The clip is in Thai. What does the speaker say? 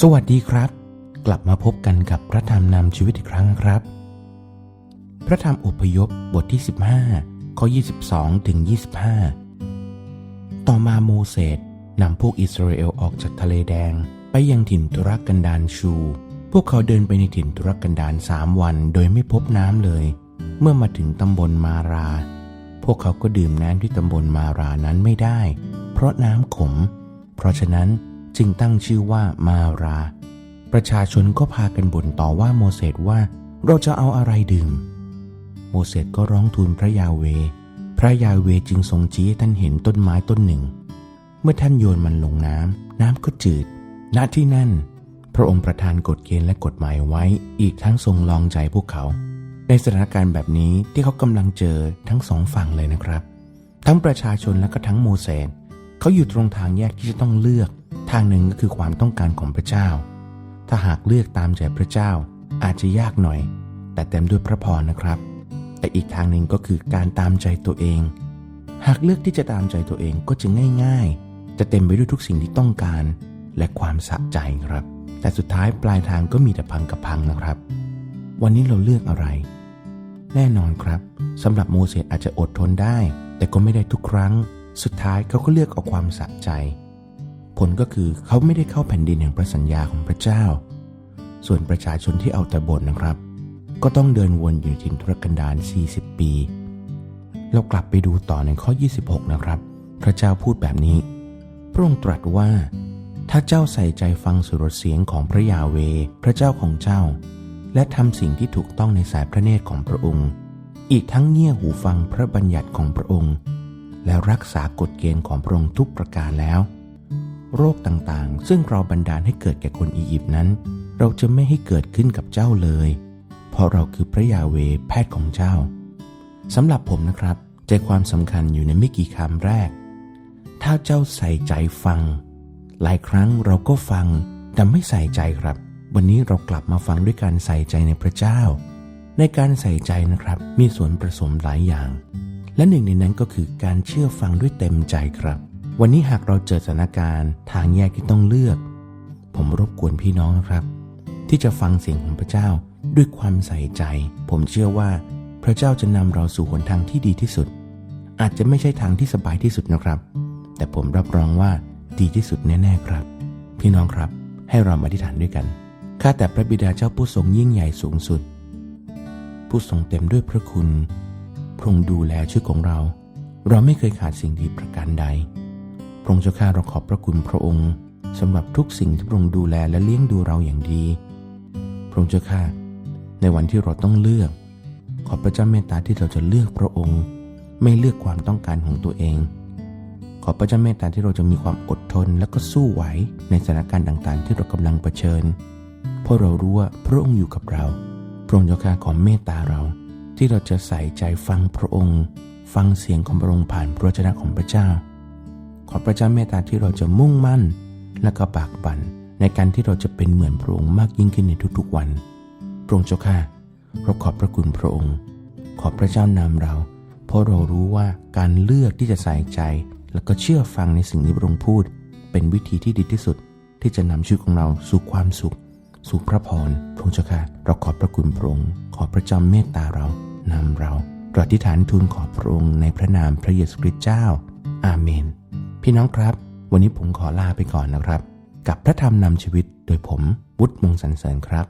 สวัสดีครับ กลับมาพบกันกับพระธรรมนำชีวิตอีกครั้งครับ พระธรรมอพยพบทที่ 15ข้อ22ถึง25 ต่อมาโมเสสนำพวกอิสราเอลออกจากทะเลแดง ไปยังถิ่นทุรกันดารชู พวกเขาเดินไปในถิ่นทุรกันดารสามวันโดยไม่พบน้ำเลย เมื่อมาถึงตำบลมารา พวกเขาก็ดื่มน้ำที่ตำบลมารานั้นไม่ได้ เพราะน้ำขม เพราะฉะนั้น จึงตั้งชื่อว่ามารา ประชาชนก็พากันบ่นต่อว่าโมเสสว่าเราจะเอาอะไรดื่ม โมเสสก็ร้องทูลพระยาเว พระยาเวจึงทรงชี้ให้ท่านเห็นต้นไม้ต้นหนึ่ง เมื่อท่านโยนมันลงน้ำน้ำก็จืด ณ ที่นั่น พระองค์ประทานกฎเกณฑ์และกฎหมายไว้ อีกทั้งทรงลองใจพวกเขา ในสถานการณ์แบบนี้ที่เขากำลังเจอทั้งสองฝั่งเลยนะครับ ทั้งประชาชนและก็ทั้งโมเสสเขาอยู่ตรงทางแยกที่จะต้องเลือก ทางหนึ่งก็คือความต้องการของพระเจ้า ถ้าหากเลือกตามใจพระเจ้าอาจจะยากหน่อย แต่เต็มด้วยพระพรนะครับ แต่อีกทางหนึ่งก็คือการตามใจตัวเอง หากเลือกที่จะตามใจตัวเองก็จะง่าย ๆ จะเต็มไปด้วยทุกสิ่งที่ต้องการ และความสะใจครับ แต่สุดท้ายปลายทางก็มีแต่พังกับพังนะครับ วันนี้เราเลือกอะไร แน่นอนครับสำหรับโมเสสอาจจะอดทนได้ แต่ก็ไม่ได้ทุกครั้ง สุดท้ายเขาก็เลือกเอาความสะใจ ผลก็คือเขาไม่ได้เข้าแผ่นดินแห่งพระสัญญาของพระเจ้า ส่วนประชาชนที่เอาแต่บ่นนะครับ ก็ต้องเดินวนอยู่ในถิ่นทุรกันดาร 40 ปี เรากลับไปดูต่อในข้อ 26 นะครับ พระเจ้าพูดแบบนี้ พระองค์ตรัสว่า ถ้าเจ้าใส่ใจฟังสุรเสียงของพระยาเว พระเจ้าของเจ้า และทำสิ่งที่ถูกต้องในสายพระเนตรของพระองค์ อีกทั้งเงี่ยหูฟังพระบัญญัติของพระองค์ และรักษากฎเกณฑ์ของพระองค์ทุกประการแล้ว โรคต่างๆ ซึ่งเราบันดาลให้เกิดแก่คนอียิปต์นั้น เราจะไม่ให้เกิดขึ้นกับเจ้าเลย เพราะเราคือพระยาเวแพทย์ของเจ้าสำหรับผมนะครับ ใจความสำคัญอยู่ในไม่กี่คำแรก ถ้าเจ้าใส่ใจฟัง หลายครั้งเราก็ฟัง แต่ไม่ใส่ใจครับ วันนี้เรากลับมาฟังด้วยการใส่ใจในพระเจ้า ในการใส่ใจนะครับ มีส่วนผสมหลายอย่าง และหนึ่งในนั้นก็คือการเชื่อฟังด้วยเต็มใจครับ วันนี้หากเราเจอสถานการณ์ทางแยกที่ต้องเลือก ผมรบกวนพี่น้องนะครับ ที่จะฟังเสียงของพระเจ้าด้วยความใส่ใจ ผมเชื่อว่า พระเจ้าจะนำเราสู่หนทางที่ดีที่สุด อาจจะไม่ใช่ทางที่สบายที่สุดนะครับ แต่ผมรับรองว่าดีที่สุดแน่ๆครับ พี่น้องครับ ให้เรามาอธิษฐานด้วยกันข้าแต่พระบิดาเจ้าผู้ทรงยิ่งใหญ่สูงสุด ผู้ทรงเต็มด้วยพระคุณพระองค์ดูแลชีวิตของเรา เราไม่เคยขาดสิ่งดีประการใด พระองค์เจ้าข้าเราขอบพระคุณพระองค์สำหรับทุกสิ่งที่พระองค์ดูแลและเลี้ยงดูเราอย่างดี พระองค์เจ้าข้าในวันที่เราต้องเลือก ขอพระเจ้าเมตตาที่เราจะเลือกพระองค์ ไม่เลือกความต้องการของตัวเอง ขอพระเจ้าเมตตาที่เราจะมีความอดทนและก็สู้ไหวในสถานการณ์ต่างๆ ที่เรากำลังเผชิญ เพราะเรารู้ว่าพระองค์อยู่กับเรา พระองค์เจ้าข้าขอเมตตาเราที่เราจะใส่ใจฟังพระองค์ ฟังเสียงของพระองค์ผ่านพระวจนะของพระเจ้า ขอพระเจ้าเมตตาที่เราจะมุ่งมั่น และก็ปากบั่นในการที่เราจะเป็นเหมือนพระองค์มากยิ่งขึ้นในทุกๆวัน พระองค์เจ้าข้าเราขอบพระคุณพระองค์ ขอพระเจ้านำเรา เพราะเรารู้ว่าการเลือกที่จะใส่ใจ แล้วก็เชื่อฟังในสิ่งที่พระองค์พูด เป็นวิธีที่ดีที่สุด ที่จะนำชีวิตของเราสู่ความสุข สู่พระพรพระองค์เจ้าข้าเราขอบพระคุณพระองค์ ขอพระเจ้าเมตตาเรานำเราเราอธิษฐานทูลขอพระองค์ในพระนามพระเยซูคริสต์เจ้า อาเมน พี่น้องครับ วันนี้ผมขอลาไปก่อนนะครับ กับพระธรรมนำชีวิตโดยผมวุฒิมงสันเสริญครับ